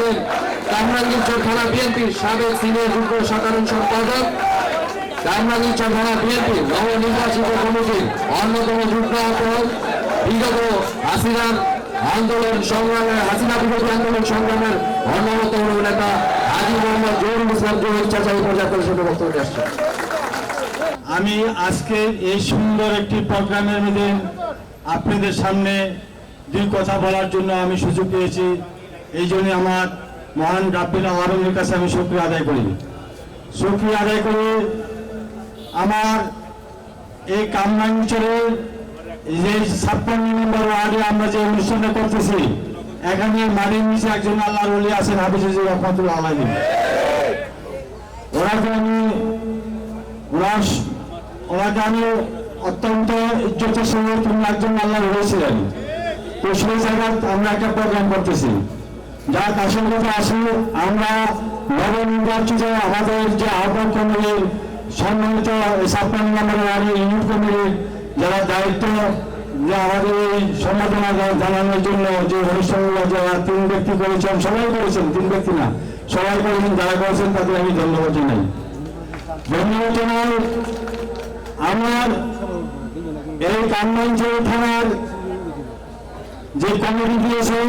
আসছেন কামরাঙ্গীরচর থানা বিএনপির সাবেক সিনিয়র যুগ্ম সাধারণ সম্পাদক কামরাঙ্গীরচর থানা বিএনপির নবনির্বাচিত কমিটির অন্যতম যুগ্ম আহ্বায়ক, বিগত হাসিনার আন্দোলন সংগ্রামের হাসিনা বিরোধী আন্দোলন সংগ্রামের অন্যতম নেতা হাজি মোহাম্মদ জহুরুল ইসলাম জহির চাচা পর্যায়ে পরিষদের বক্তব্য আসছে আমি আজকে এই সুন্দর একটি প্রোগ্রামের মধ্যে আপনাদের সামনে দুই কথা বলার জন্য আমি সুযোগ পেয়েছি। এই জন্য আমার মহান রাব্বিল আলমের কাছে আমি শুক্রিয়া আদায় করি। শুক্রিয়া আদায় করি আমার এই কামরাঞ্চলের যে ছাপ্পান্ন নম্বর ওয়ার্ডে আমরা যে অনুষ্ঠানটা করতেছি, এখানে মাটির নিচে একজন আল্লাহর ওলি আছেন হাফিজুর রহমতুল্লাহ আলমী ওনাকে আমি ওনার ওনাকে আমি অত্যন্ত ইজ্জতের সঙ্গে একজন আল্লাহ হয়েছিলেন তো সেই জায়গায় আমরা একটা প্রোগ্রাম করতেছি। যার আসল কথা আসি আমরা নবনির্বাচিত আমাদের যে আহ্বায়ক কমিটির, সম্মানিত ওয়ার্ডের ইউনিট কমিটির যারা দায়িত্ব যে আমাদের এই সম্বোধনা জানানোর জন্য যে অনুষ্ঠানগুলো যারা তিন ব্যক্তি করেছেন, সবাই করেছেন, তিন ব্যক্তি না, সবাই করেছেন, যারা করেছেন তাদের আমি ধন্যবাদ জানাই। ধন্যবাদ জানাই আমার এই কামগঞ্জ থানার যে কমিটি দিয়েছেন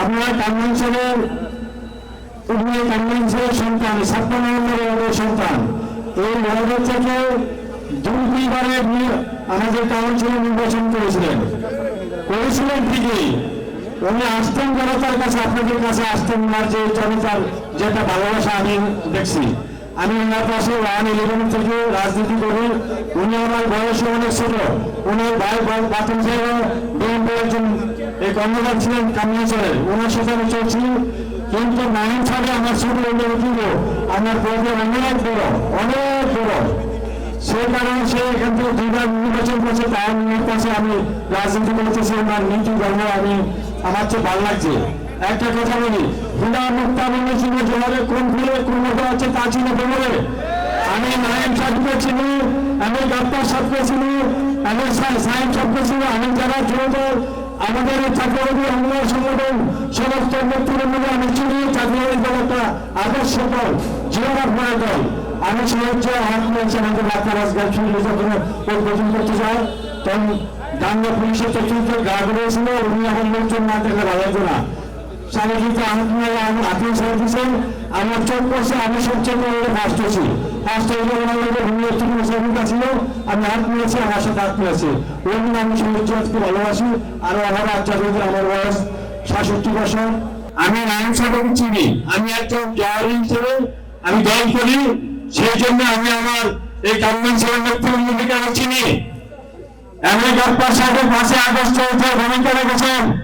আপনারা কনভেনশনের উনি কনভেনশনের সন্তান সাত নম্বর ওয়ার্ডের সন্তান। এই মহাদের থেকে দুইবারে আমাদের কাউন্সিলে নির্বাচন করেছিলেন। করেছিলেন ঠিকই। উনি আসতেন জনতার কাছে, আপনাদের কাছে আসতেন না, যে জনতার যেটা ভালোবাসা আমি দেখছি। আমি ওনার পাশে ওয়ান ইলেভেন থেকে রাজনীতি করি উনি আমার বয়সে অনেক ছোট। ওনার ভাই বাতন সাহেব বিএনপি একজন এই ছিলেন কামিয়াচরের ওনার সাথে আমি চলছি কিন্তু নাইন সালে আমার ছোট উঠিব আমার পদে অনেক বড় অনেক বড়। সে কারণে সে এখান থেকে দুইবার নির্বাচন করছে। তার মেয়ের কাছে আমি রাজনীতি করতেছি আমার নীতি ধর্ম আমি আমার চেয়ে ভালো লাগছে। একটা কথা বলি হুদা মুক্তা বলে ছিল জোয়ারে কোন ফুলে কোন মতো আছে তা ছিল খবরে আমি নায়ম সাহেবকে চিনি, আমি ডক্টর সাহেবকে চিনি, আমি সাহেব সাহেবকে চিনি, আমি যারা জড়িত আমাদের চাকরি আমরা সংগঠন, সমস্ত নেতৃবৃন্দ আমি চিনি, চাকরি দল একটা আদর্শ দল জীবন দল। আমি সাহায্য হাত নিয়েছি আমাদের ডাক্তার শুরু যখন পরিবর্তন করতে যায় তখন ডাঙ্গা পুলিশের চতুর্থ গা বেরিয়েছিল, উনি এখন লোকজন না দেখলে ভালো না। স্বামীজিকে নিয়ে আমি দিয়েছেন আমার চোখ করছে আমি সবচেয়ে বড় আমি সাথে হাত আমি আর আমার যদি আমার আমি নারায়ণ সাহেবকে দল করি সেই জন্য আমি আমার এই গভর্নমেন্ট সেবার নেতৃবৃন্দকে আমি চিনি। সাহেবের পাশে আগস্ট চৌথা ভূমিকা রেখেছেন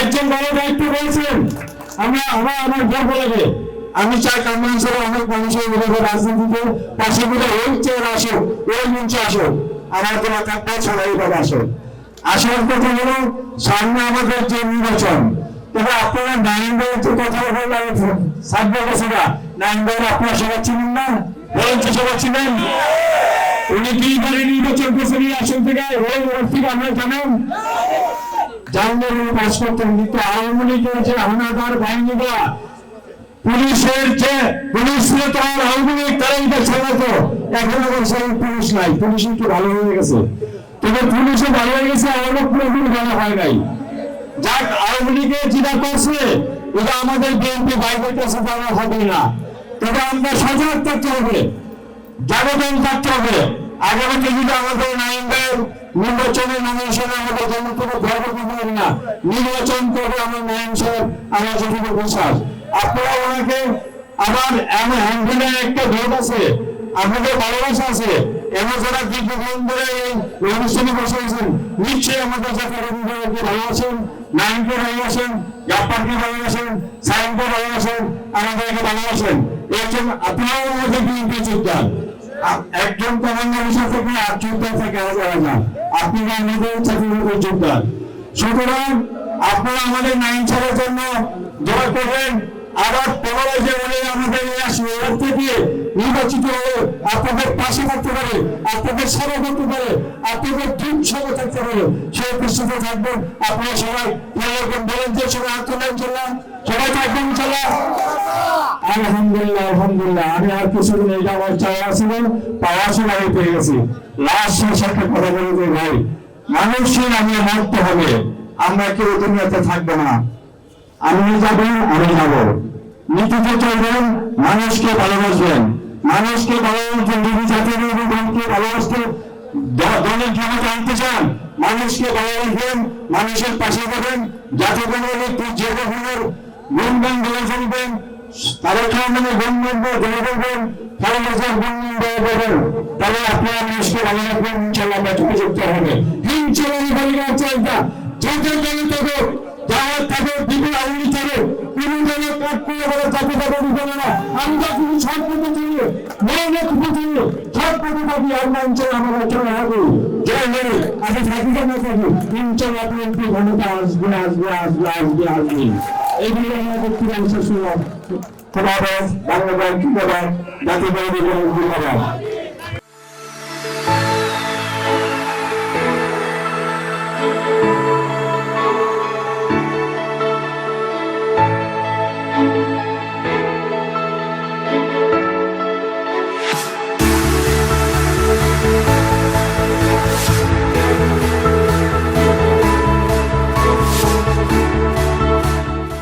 একজন বড় দায়িত্ব রয়েছেন আমরা, আমার আমার গর্ব লাগে আমি চাই কামরাঞ্চলে অনেক মানুষের বিরুদ্ধে রাজনীতিতে পাশে মিলে ওই চেয়ার আসুক, ওই মঞ্চে আসুক, আমার কোনো কাপড় ছাড়া এইভাবে আসুক। আসল কথা হলো, সামনে আমাদের যে নির্বাচন, তবে আপনারা নাইনদের যে কথা বললেন সাত বছর নাইনদের আপনারা সবাই চিনেন না? বলেন তো সবাই চিনেন? উনি দুইবারে নির্বাচন করছেন এই আসন থেকে? ওই ব্যক্তি আমরা জানেন? পাশ করতেন কিন্তু আওয়ামী লীগের যে হানাদার বাহিনীরা, পুলিশের যে পুলিশ ছিল আওয়ামী লীগ, তারাই এটা চালাতো এখন সেই পুলিশ নাই। পুলিশ একটু ভালো হয়ে গেছে? তবে পুলিশও ভালো হয়ে গেছে আওয়ামী পুরোপুরি ভালো হয় নাই। যাক, আওয়ামী লীগে যেটা করছে, এটা আমাদের বিএনপি বাইবের কাছে হবে না। তবে আমরা সজাগ থাকতে হবে, জাগরণ থাকতে হবে। আগামীতে যদি আমাদের নাইনদের নির্বাচনে নমিনেশন আমাদের জন্য কোনো গর্ব করতে না। নির্বাচন করবে আমার নাইন সাহেব আমার যতটুকু বিশ্বাস আপনারা ওনাকে আবার এমন হ্যান্ডেলের একটা ভোট আছে, আপনাদের ভালোবাসা আছে। এমন যারা দীর্ঘদিন ধরে এই অনুষ্ঠানে বসে আছেন, নিশ্চয়ই আমাদের জাতীয় রবীন্দ্রনাথকে ভালোবাসেন, নাইনকে ভালোবাসেন জাপানকে ভালোবাসেন সাইনকে ভালোবাসেন, আমাদেরকে ভালোবাসেন। এর জন্য আপনারাও আমাদের বিএনপি যোগদান। একজন কমান্ডারের সাথে কোনো আত্মীয়তা থেকে যাওয়া যায় আপনি আমাদের চাকরির যোগদান সুতরাং আপনারা আমাদের নাইন ছাড়ার জন্য দোয়া করবেন, আবার পুনরায় যে উনি আমাদের আসবে রাখতে দিয়ে নির্বাচিত হয়ে আপনাদের পাশে থাকতে পারে, আপনাদের সেবা করতে পারে, আপনাদের ঠিক সঙ্গে থাকতে পারে। সেই প্রস্তুত থাকবেন। আপনারা সবাই বলেন যে সবাই আত্মনাম চললাম সবাই থাকবেন আলহামদুলিল্লাহ আলহামদুলিল্লাহ। আমি আর আমার পেয়ে গেছি। একটা কথা বলে যে ভাই, মানুষের আমি মরতে হবে। আমরা কেউ দুনিয়াতে না। আমি যাব আমি যাব। নীতিতে চলবেন, মানুষকে ভালোবাসবেন। মানুষকে ভালোবাসবেন, যদি জাতীয় নির্বাচনকে ভালোবাসতে দলের আনতে চান, মানুষকে ভালোবাসবেন, মানুষের পাশে যাবেন। যাতে কোনো যে রকমের গুণগান বলে চলবেন তাদের কারণে গুণগান বলে বলবেন ভালোবাসার গুণগান বলে বলবেন তাহলে আপনারা মানুষকে ভালোবাসবেন ইনশাল্লাহ আমরা উপযুক্ত হবে ইনশাল্লাহ ভালোবাসা চাইতা যখন দলে থাকো যাওয়ার থাকে, বিপুল আউলি থাকে, কোন দলে কাট করে বলে জাতি যাবে দিবে না। আমি জাতি সব পথে চিনি মনে খুব চিনি সব পথে থাকি আমরা অঞ্চলে আমরা চলে আসব জয় হরে আগে থাকি কেন থাকি। অঞ্চল আপনি একটু ক্ষমতা আসবে আসবে আসবে আসবে আসবে। এইগুলো আমাদের কি অংশ শুনলাম খোলা বাংলা ব্যাংক কি জাতি বলে দিলাম